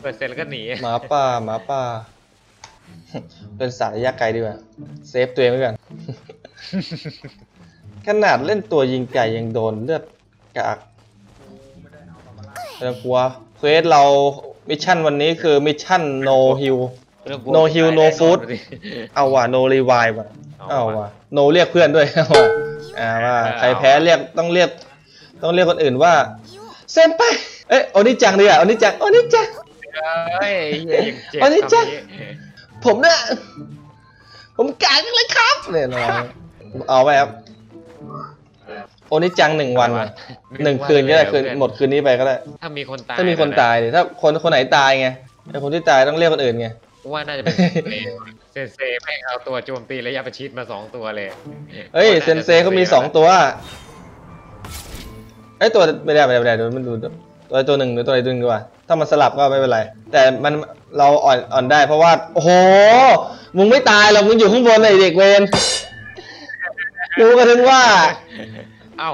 เปิดเสร็จแล้วก็หนีหมาป่าหมาป่าเป็นสายระยะไกลดีกว่าเซฟตัวเองไว้ก่อนขนาดเล่นตัวยิงไก่ยังโดนเลือดกากไม่ต้องกลัวเควสเรามิชชั่นวันนี้คือมิชชั่น no heal ไม่ต้องกลัว No heal, no ตายแ food นอนดิเอาว่ะ no revive ว่ะเอาเอาว่ะว่ะ no เรียกเพื่อนด้วยเอาว่ะอ่าว่าเออใครแพ้เรียกต้องเรียก ต้องเรียกคนอื่นว่า เซมไปเอ้ยโอนิจังดีอะโอนิจังโอนิจังเฮ้ยเหี้ยยังเจ็บอันนี้จ๊ะคำนี้ผมเนี่ยผมกลางเลยครับเนี่ยนะเอาไปครับโอนิจังหนึ่งวันว่ะหนึ่งคืนก็ได้คืนหมดคืนนี้ไปก็ได้ ถ้ามีคนตายถ้ามีคนตายดิถ้าคนคนไหนตายไงไอคนที่ตายต้องเรียกคนอื่นไงว่าน่าจะเป็นเซนเซแม่งเอาตัวโจมตีระยะประชิดมาสองตัวเลย เฮ้ยเซนเซเขามีสองตัว ไอยตัวไม่ได้ไม่ได้ไม่ได้เดี๋ยวมันดูตัวตัวหนึ่งหรือตัวใดตัวหนึ่งดีกว่า ถ้ามันสลับก็ไม่เป็นไร แต่มันเราอ่อนอ่อนได้เพราะว่า โอ้โห มึงไม่ตายหรอกมึงอยู่ข้างบนไอเด็กเวนกูก็ถึงว่า เอ้า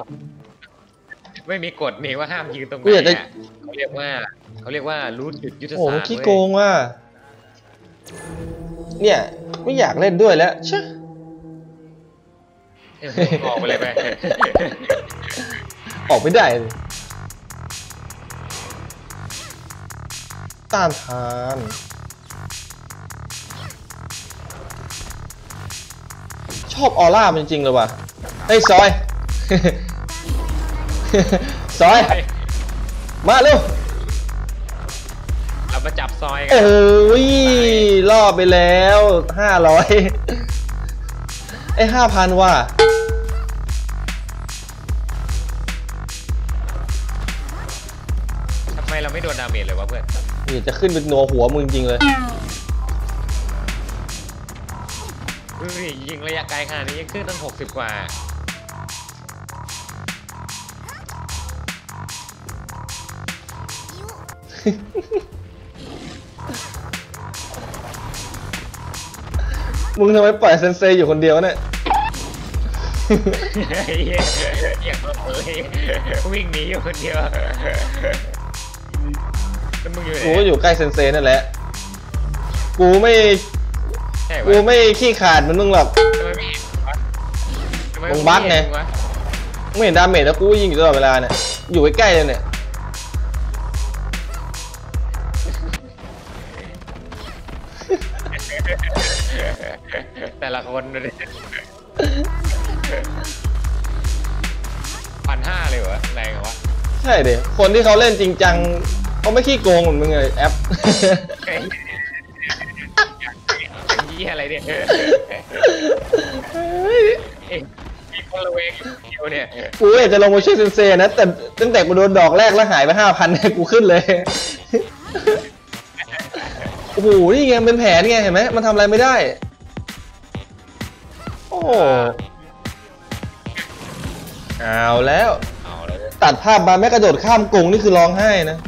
ไม่มีกฎนี่ว่าห้ามยืนตรงไหกูอยากนจะอะเขาเรียกว่าเขาเรียกว่ารู้จุดยุทธโอ้โหศาสมันตร์ขี้เว้ยโกงว่ะเนี่ยไม่อยากเล่นด้วยแล้วเชะเอ้ยออกไปเลยไป ออกไม่ได้เลยต้านทานชอบออร่ามันจริงๆเลยว่ะเฮ้ยซอย ซอย มาเร็วเรามาจับซอยกัโอ้ยล่อไปแล้วห้าร้อยไอ้ห้าพันว่ะ ไมเราไม่โดนดาเมจเลยวะเพื่อนนี่จะขึ้นเป็นนัวหัวมึงจริงๆเลยเฮ้ยยิงระยะไกลขนาดนี้ยังขึ้นตั้งหกสิบกว่า มึงทำไมปล่อยเซนเซอยู่คนเดียวเนี่ยเฮ้ยอย่างเอ้ยวิ่งหนีอยู่คนเดียว แล้วมึงอยู่ไหนกูก็อยู่ใกล้เซนเซนั่นแหละ กูไม่ ใช่กูวะไม่ขี้ขาดเหมันมึงหรอก ทำไมไม่เห็นวะทำไมมึงบั๊กไง ม่เห็นวะไม่เห็นดาเมจแล้วกูก็ยิงอยู่ตลอดเวลาเนี่ย อยู่ใกล้ๆเลยเนี่ย แต่ละคนดูดิพันห้าเลยเหรอแรงเหรอวะ ใช่เด็คนที่เขาเล่นจริงจัง เขาไม่ขี้โกงเหมือนมึงเลยแอปไอ้เหี้ยอะไรเนี่ยเอ้ยมีคนละเวงอยู่เดียวเนี่ยกูอยากจะลงมาช่วยเซนเซนะแต่ตั้งแต่กูโดนดอกแรกแล้วหายไปห้าพันเนี่ยกูขึ้นเลยโอ้โหนี่ไงเป็นแผนไงเห็นไหมมันทำอะไรไม่ได้ โอ้โหเอาแล้วเอาเลยตัดภาพมาแม่กระโดดข้ามกรงนี่คือร้องไห้นะ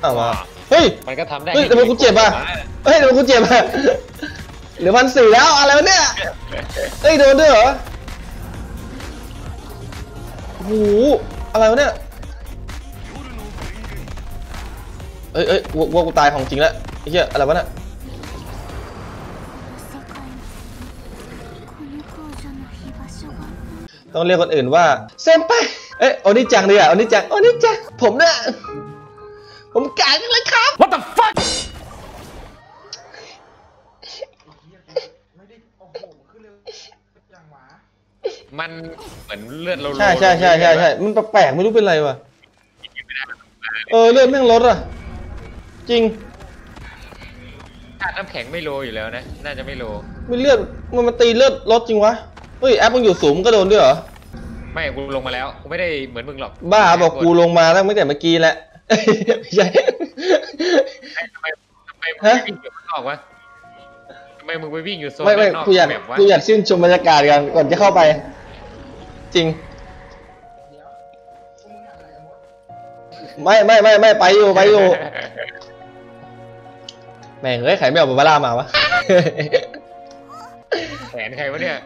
เอาวมาเฮ้ย มันก็ทำได้เฮ้ยทำไมกูเจ็บอะ เฮ้ยทำไมกูเจ็บอะเหลือพันสี่แล้วอะไรวะเนี่ย เฮ้ยโดนด้วยเหรอโอ้โหอะไรวะเนี่ยเอ้ยเอ้ยวัวกูตายของจริงแล้วไอ้เหี้ยอะไรวะเนี่ยต้องเรียกคนอื่นว่าเซมไปเอ้ยโอนิจังเลยอะโอนิจังโอนิจังผมเนี่ย ผมกลางเลยครับ What the fuck มันเหมือนเลือดเราใช่ใช่ใช่ใช่ใช่มันแปลกๆไม่รู้เป็นไรวะเออเลือดแม่งลดอะ จริงธาตุน้ำแข็งไม่โลอยู่แล้วนะ น่าจะไม่โลไม่เลือดมันมาตีเลือดลดจริงวะเฮ้ยแอปมึงอยู่สูงมึงก็โดนด้วยเหรอไม่กูลงมาแล้วกูไม่ได้เหมือนมึงหรอกบ้าบอกกูลงมาแล้วตั้งแต่เมื่อกี้แหละ ไม่ใช่ทำไมทำไมมึงฮะไม่วิ่งอยู่ข้างนอกวะทำไมมึงไปวิ่งอยู่โซนไม่ไม่ด้านนอกกูอยากแบบวะกูอยากชื่นชมบรรยากาศกันก่อนจะเข้าไป จริง ไม่ไม่ไม่ไม่ไปอยู่ไปอยู่แม่งเอ้ยไข่ไม่เอาบาบาร่ามาวะ แขนใครวะเนี่ย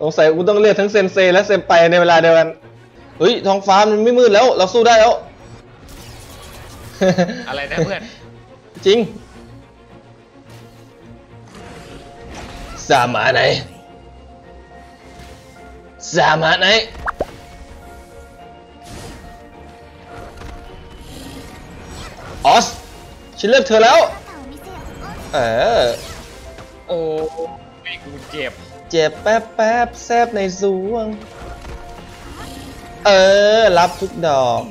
สงสัยกูต้องเลือกทั้งเซนเซและเซนไปในเวลาเดียวกันเฮ้ยท้องฟ้ามันไม่มืดแล้ว เราสู้ได้แล้ว อะไรนะเพื่อน จริงสามาไหนสามาไหนออสฉันเลือกเธอแล้ว เออ โอ้ไม่กูเจ็บ เจ็บแป๊บแป๊บแซบในสวง เออ รับทุกดอก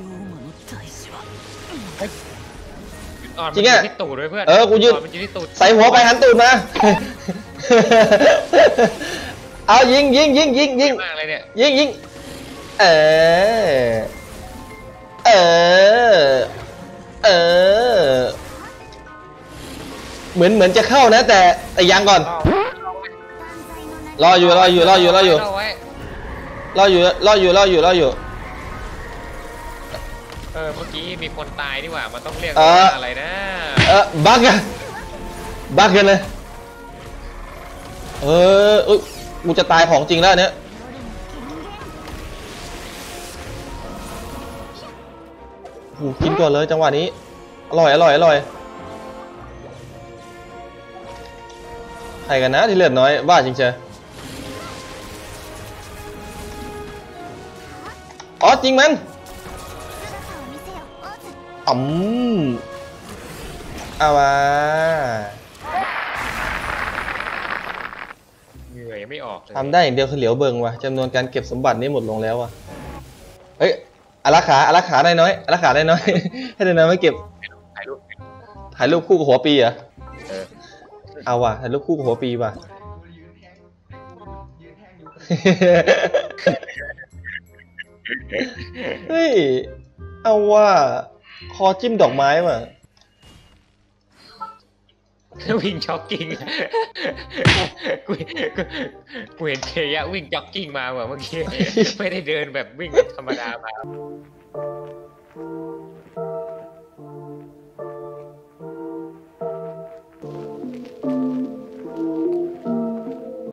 อ่อนจริมันงออะยู่ที่ตูดด้วยเพื่อนเออ กูยืดนมันอยู่ที่ตูดใส่หัวไปหันตูดมา เอายิงยิงยิงยิงยิงมากเลยเนี่ยยิงยิงเออ เออ เออ เหมือนเหมือนจะเข้านะ แต่แต่ยังก่อน รออยู่รออยู่รออยู่รออยู่เาไว้รออยู่รออยู่รออยู่รออยู่ เออเมื่อกี้มีคนตายนี่หว่ามันต้องเรียกเออว่าอะไรนะเออบักอะบักกันเลยเออเอยกูจะตายของจริงแล้วอันเนี้ยโหกินก่อนเลยจังหวะนี้ อร่อยอร่อยอร่อยใครกันนะที่เลือดน้อยบ้าจริงเชียวอ๋อจริงมัน อ๋อมเอามาเหงื่อยังไม่ออกเลยทำได้อย่างเดียวคือเหลียวเบิงว่ะจำนวนการเก็บสมบัตินี่หมดลงแล้วว่ะเฮ้ยอารักขาอารักขาได้น้อยอารักขาได้น้อย ให้ได้น้อยไม่เก็บ ถ่ายรูปถ่ายรูปคู่กับหัวปีเหรอ เออเอาว่ะถ่ายรูปคู่กับหัวปีว่ะ เฮ้ย เอาว่า คอจิ้มดอกไม้มาวิ่งจ็อกกิ้งกูกูกูเห็นเคยะวิ่งจ็อกกิ้งมาว่ะเมื่อกี้ ไม่ได้เดินแบบวิ่งธรรมดามา